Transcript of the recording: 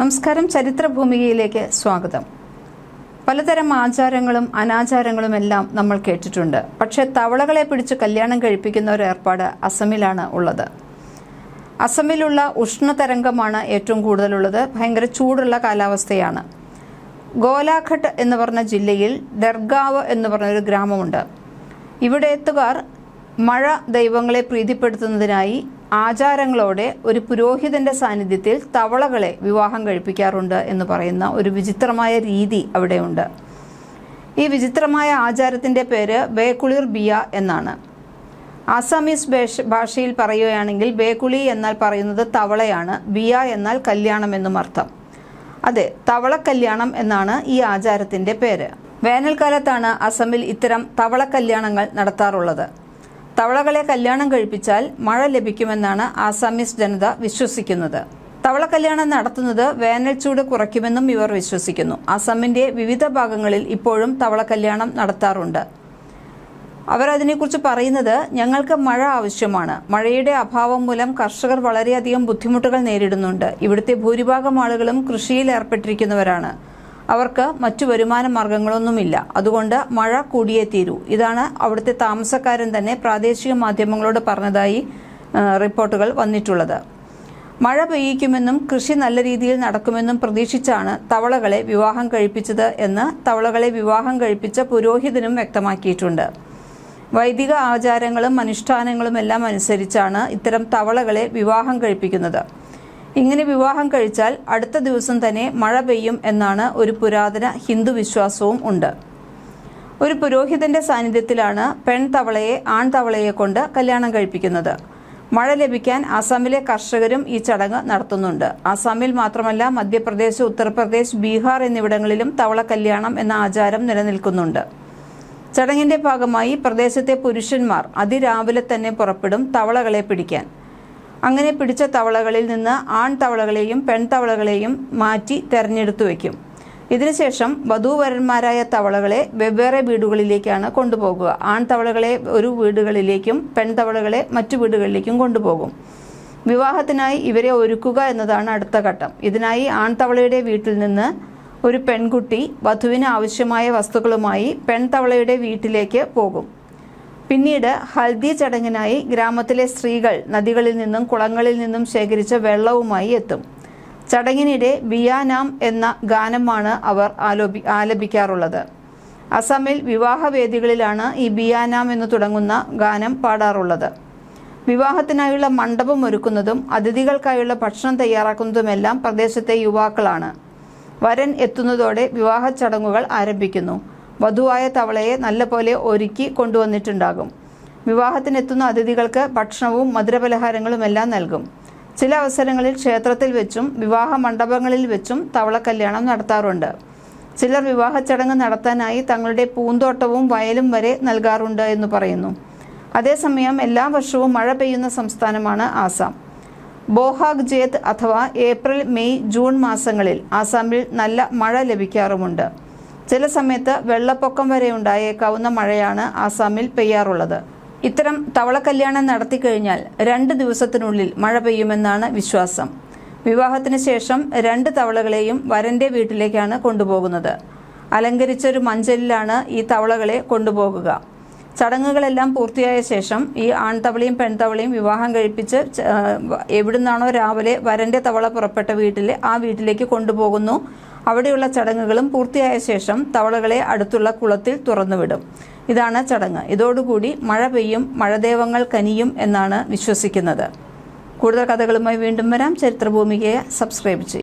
നമസ്കാരം. ചരിത്ര ഭൂമികയിലേക്ക് സ്വാഗതം. പലതരം ആചാരങ്ങളും അനാചാരങ്ങളും എല്ലാം നമ്മൾ കേട്ടിട്ടുണ്ട്. പക്ഷേ തവളകളെ പിടിച്ച് കല്യാണം കഴിപ്പിക്കുന്ന ഒരു ഏർപ്പാട് അസമിലാണ് ഉള്ളത്. അസമിലുള്ള ഉഷ്ണതരംഗമാണ് ഏറ്റവും കൂടുതലുള്ളത്. ഭയങ്കര ചൂടുള്ള കാലാവസ്ഥയാണ്. ഗോലാഘട്ട് എന്ന് പറഞ്ഞ ജില്ലയിൽ ദർഗാവ് എന്ന് പറഞ്ഞൊരു ഗ്രാമമുണ്ട്. ഇവിടെ എത്തുകാർ മഴ ദൈവങ്ങളെ പ്രീതിപ്പെടുത്തുന്നതിനായി ആചാരങ്ങളോടെ ഒരു പുരോഹിതന്റെ സാന്നിധ്യത്തിൽ തവളകളെ വിവാഹം കഴിപ്പിക്കാറുണ്ട് എന്ന് പറയുന്ന ഒരു വിചിത്രമായ രീതി അവിടെയുണ്ട്. ഈ വിചിത്രമായ ആചാരത്തിന്റെ പേര് ബേക്കുളിർ ബിയ എന്നാണ്. ആസാമീസ് ഭാഷ ഭാഷയിൽ പറയുകയാണെങ്കിൽ ബേക്കുളി എന്നാൽ പറയുന്നത് തവളയാണ് ബിയ എന്നാൽ കല്യാണം എന്നും അർത്ഥം. അതെ തവള കല്യാണം എന്നാണ് ഈ ആചാരത്തിന്റെ പേര്. വേനൽക്കാലത്താണ് അസമിൽ ഇത്തരം തവള കല്യാണങ്ങൾ നടത്താറുള്ളത്. തവളകളെ കല്യാണം കഴിപ്പിച്ചാൽ മഴ ലഭിക്കുമെന്നാണ് ആസാമീസ് ജനത വിശ്വസിക്കുന്നത്. തവള കല്യാണം നടത്തുന്നത് വേനൽ ചൂട് കുറയ്ക്കുമെന്നും ഇവർ വിശ്വസിക്കുന്നു. അസമിന്റെ വിവിധ ഭാഗങ്ങളിൽ ഇപ്പോഴും തവള കല്യാണം നടത്താറുണ്ട്. അവർ അതിനെക്കുറിച്ച് പറയുന്നത് ഞങ്ങൾക്ക് മഴ ആവശ്യമാണ്. മഴയുടെ അഭാവം മൂലം കർഷകർ വളരെയധികം ബുദ്ധിമുട്ടുകൾ നേരിടുന്നുണ്ട്. ഇവിടുത്തെ ഭൂരിഭാഗം ആളുകളും കൃഷിയിൽ ഏർപ്പെട്ടിരിക്കുന്നവരാണ്. അവർക്ക് മറ്റു വരുമാന മാർഗങ്ങളൊന്നുമില്ല. അതുകൊണ്ട് മഴ കൂടിയേ തീരൂ. ഇതാണ് അവിടുത്തെ താമസക്കാരൻ തന്നെ പ്രാദേശിക മാധ്യമങ്ങളോട് പറഞ്ഞതായി റിപ്പോർട്ടുകൾ വന്നിട്ടുള്ളത്. മഴ പെയ്യിക്കുമെന്നും കൃഷി നല്ല രീതിയിൽ നടക്കുമെന്നും പ്രതീക്ഷിച്ചാണ് തവളകളെ വിവാഹം കഴിപ്പിച്ചത് എന്ന് തവളകളെ വിവാഹം കഴിപ്പിച്ച പുരോഹിതനും വ്യക്തമാക്കിയിട്ടുണ്ട്. വൈദിക ആചാരങ്ങളും അനുഷ്ഠാനങ്ങളും എല്ലാം അനുസരിച്ചാണ് ഇത്തരം തവളകളെ വിവാഹം കഴിപ്പിക്കുന്നത്. ഇങ്ങനെ വിവാഹം കഴിച്ചാൽ അടുത്ത ദിവസം തന്നെ മഴ പെയ്യും എന്നാണ് ഒരു പുരാതന ഹിന്ദു വിശ്വാസവും ഉണ്ട്. ഒരു പുരോഹിതന്റെ സാന്നിധ്യത്തിലാണ് പെൺതവളയെ ആൺതവളയെ കൊണ്ട് കല്യാണം കഴിപ്പിക്കുന്നത്. മഴ ലഭിക്കാൻ ആസാമിലെ കർഷകരും ഈ ചടങ്ങ് നടത്തുന്നുണ്ട്. ആസാമിൽ മാത്രമല്ല മധ്യപ്രദേശ് ഉത്തർപ്രദേശ് ബീഹാർ എന്നിവിടങ്ങളിലും തവള കല്യാണം എന്ന ആചാരം നിലനിൽക്കുന്നുണ്ട്. ചടങ്ങിന്റെ ഭാഗമായി പ്രദേശത്തെ പുരുഷന്മാർ അതിരാവിലെ തന്നെ പുറപ്പെടും തവളകളെ പിടിക്കാൻ. അങ്ങനെ പിടിച്ച തവളകളിൽ നിന്ന് ആൺ തവളകളെയും പെൺതവളകളെയും മാറ്റി തെരഞ്ഞെടുത്തു വയ്ക്കും. ഇതിനുശേഷം വധൂവരന്മാരായ തവളകളെ വെവ്വേറെ വീടുകളിലേക്കാണ് കൊണ്ടുപോകുക. ആൺതവളകളെ ഒരു വീടുകളിലേക്കും പെൺതവളകളെ മറ്റു വീടുകളിലേക്കും കൊണ്ടുപോകും. വിവാഹത്തിനായി ഇവരെ ഒരുക്കുക എന്നതാണ് അടുത്ത ഘട്ടം. ഇതിനായി ആൺതവളയുടെ വീട്ടിൽ നിന്ന് ഒരു പെൺകുട്ടി വധുവിന് ആവശ്യമായ വസ്തുക്കളുമായി പെൺതവളയുടെ വീട്ടിലേക്ക് പോകും. പിന്നീട് ഹൽദി ചടങ്ങിനായി ഗ്രാമത്തിലെ സ്ത്രീകൾ നദികളിൽ നിന്നും കുളങ്ങളിൽ നിന്നും ശേഖരിച്ച വെള്ളവുമായി എത്തും. ചടങ്ങിനിടെ ബിയാനാം എന്ന ഗാനമാണ് അവർ ആലോപി ആലപിക്കാറുള്ളത്. അസമിൽ വിവാഹവേദികളിലാണ് ഈ ബിയാനാം എന്ന് തുടങ്ങുന്ന ഗാനം പാടാറുള്ളത്. വിവാഹത്തിനായുള്ള മണ്ഡപം ഒരുക്കുന്നതും അതിഥികൾക്കായുള്ള ഭക്ഷണം തയ്യാറാക്കുന്നതുമെല്ലാം പ്രദേശത്തെ യുവാക്കളാണ്. വരൻ എത്തുന്നതോടെ വിവാഹ ചടങ്ങുകൾ ആരംഭിക്കുന്നു. വധുവായ തവളയെ നല്ലപോലെ ഒരുക്കി കൊണ്ടുവന്നിട്ടുണ്ടാകും. വിവാഹത്തിനെത്തുന്ന അതിഥികൾക്ക് ഭക്ഷണവും മധുരപലഹാരങ്ങളും എല്ലാം നൽകും. ചില അവസരങ്ങളിൽ ക്ഷേത്രത്തിൽ വെച്ചും വിവാഹ മണ്ഡപങ്ങളിൽ വെച്ചും തവള കല്യാണം നടത്താറുണ്ട്. ചിലർ വിവാഹ ചടങ്ങ് നടത്താനായി തങ്ങളുടെ പൂന്തോട്ടവും വയലും വരെ നൽകാറുണ്ട് എന്ന് പറയുന്നു. അതേസമയം എല്ലാ വർഷവും മഴ പെയ്യുന്ന സംസ്ഥാനമാണ് ആസാം. ബോഹാഗ് ജേത്ത് അഥവാ ഏപ്രിൽ മെയ് ജൂൺ മാസങ്ങളിൽ ആസാമിൽ നല്ല മഴ ലഭിക്കാറുമുണ്ട്. ചില സമയത്ത് വെള്ളപ്പൊക്കം വരെ ഉണ്ടായേക്കാവുന്ന മഴയാണ് ആസാമിൽ പെയ്യാറുള്ളത്. ഇത്തരം തവള കല്യാണം നടത്തിക്കഴിഞ്ഞാൽ രണ്ട് ദിവസത്തിനുള്ളിൽ മഴ പെയ്യുമെന്നാണ് വിശ്വാസം. വിവാഹത്തിന് ശേഷം രണ്ട് തവളകളെയും വരന്റെ വീട്ടിലേക്കാണ് കൊണ്ടുപോകുന്നത്. അലങ്കരിച്ചൊരു മഞ്ചലിലാണ് ഈ തവളകളെ കൊണ്ടുപോകുക. ചടങ്ങുകളെല്ലാം പൂർത്തിയായ ശേഷം ഈ ആൺതവളയും പെൺതവളയും വിവാഹം കഴിപ്പിച്ച് എവിടുന്നാണോ രാവിലെ വരന്റെ തവള പുറപ്പെട്ട വീട്ടിൽ ആ വീട്ടിലേക്ക് കൊണ്ടുപോകുന്നു. അവിടെയുള്ള ചടങ്ങുകളും പൂർത്തിയായ ശേഷം തവളകളെ അടുത്തുള്ള കുളത്തിൽ തുറന്നുവിടും. ഇതാണ് ചടങ്ങ്. ഇതോടുകൂടി മഴ പെയ്യും മഴദേവങ്ങൾ കനിയും എന്നാണ് വിശ്വസിക്കുന്നത്. കൂടുതൽ കഥകളുമായി വീണ്ടും വരാം. ചരിത്രഭൂമികയെ സബ്സ്ക്രൈബ് ചെയ്യും.